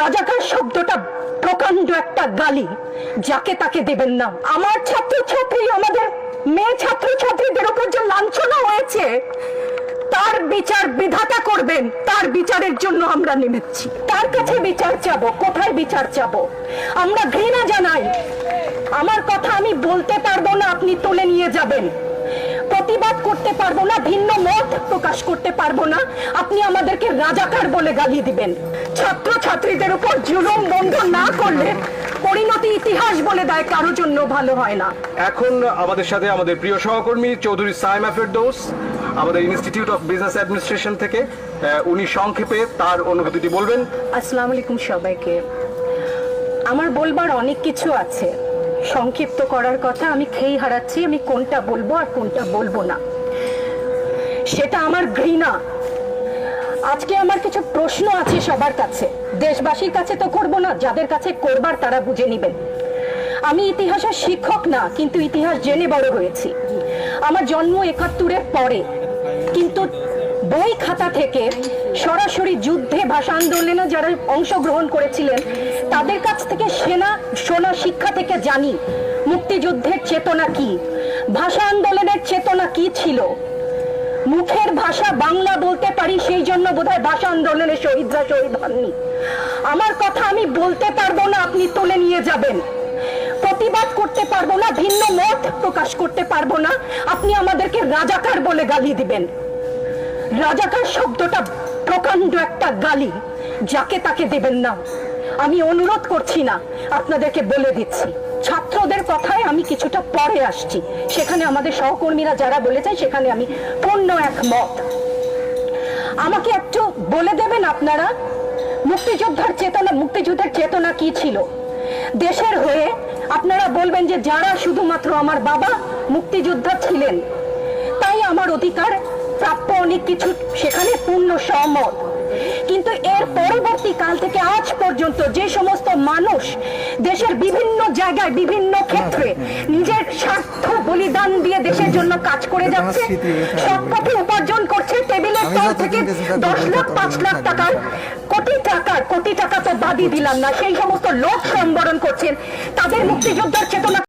রাজাকার শব্দটা প্রকাণ্ড একটা গালি, যাকে তাকে দেবেন না। আমার ছাত্রছাত্রী, আমাদের মেয়ে ছাত্রছাত্রীদের উপর যে লাঞ্ছনা হয়েছে, তার বিচার বিধাতা করবেন, তার বিচারের জন্য আমরা নেমেছি। তার কাছে বিচার চাবো, কোথায় বিচার চাবো? আমরা ঘৃণা জানাই। আমার কথা আমি বলতে পারব না, আপনি তুলে নিয়ে যাবেন। প্রতিবাদ করতে পারব না, ভিন্ন মত প্রকাশ করতে পারব না আপনি আমাদেরকে রাজাকার বলে গালি দিবেন। ছাত্র ছাত্রীদের উপর জুলুম বন্ধ না করলে পরিণতি ইতিহাস বলে দেয় কারও জন্য ভালো হয় না। এখন আমাদের সাথে আমাদের প্রিয় সহকর্মী চৌধুরী সাইমা ফেরদৌস আমাদের ইনস্টিটিউট অফ বিজনেস অ্যাডমিনিস্ট্রেশন থেকে উনি সংক্ষেপে তার অনুভূতিটি বলবেন। আসসালামু আলাইকুম সবাইকে। আমার বলবার অনেক কিছু আছে। সংক্ষিপ্ত করার কথা আমি খেই হারাচ্ছি আমি কোনটা বলব আর কোনটা বলব না। সেটা আমার ঘৃণা। আজকে আমার কিছু প্রশ্ন আছে সবার কাছে। দেশবাসীর কাছে তো করব না, যাদের কাছে করবার তারা বুঝে নেবেন। আমি ইতিহাসের শিক্ষক না, কিন্তু ইতিহাস জেনে বড় হয়েছি। আমার জন্ম একাত্তরের পরে। কিন্তু বই খাতা থেকে সরাসরি যুদ্ধে ভাষা আন্দোলনে যারা অংশগ্রহণ করেছিলেন, তাদের কাছ থেকে সেনা, সোনা শিক্ষা থেকে জানি, মুক্তিযুদ্ধের চেতনা কি? ভাষা আন্দোলনের চেতনা কি ছিল? মুখের ভাষা বাংলা বলতে পারি, সেই জন্য বোধহয় ভাষা আন্দোলনে শহীদরা শহীদ হননি। আমার কথা আমি বলতে পারব না, আপনি তুলে নিয়ে যাবেন। প্রতিবাদ করতে পারব না, ভিন্ন মত প্রকাশ করতে পারব না। আপনি আমাদেরকে রাজাকার বলে গালি দিবেন। রাজাকার শব্দটা প্রকাণ্ড একটা গালি, যাকে তাকে দেবেন না। আমি অনুরোধ করছি না, আপনাদেরকে বলে দিচ্ছি। ছাত্রদের কথায় আমি কিছুটা পরে আসছি। সেখানে আমাদের সহকর্মীরা যারা বলেছে, সেখানে আমি পূর্ণ একমত। আমাকে একটু বলে দেবেন আপনারা? মুক্তিযোদ্ধার চেতনা, মুক্তিযুদ্ধের চেতনা কি ছিল? দেশের হয়ে আপনারা বলবেন যে যারা শুধুমাত্র আমার বাবা মুক্তিযোদ্ধা ছিলেন, তাই আমার অধিকার প্রাপ্য অনেক কিছু সেখানে পূর্ণ সহমত। কিন্তু এর পরবর্তী কাল থেকে আজ পর্যন্ত যে সমস্ত মানুষ দেশের বিভিন্ন জায়গায় বিভিন্ন ক্ষেত্রে নিজের স্বার্থ বলিদান দিয়ে দেশের জন্য কাজ করে যাচ্ছে। সব পথে উপার্জন করছে টেবিলের তল থেকে দশ লাখ পাঁচ লাখ টাকার কোটি টাকা কোটি টাকা তো বাদই দিলাম না সেই সমস্ত লোক সম্বরণ করছেন। তাদের মুক্তিযোদ্ধার চেতনা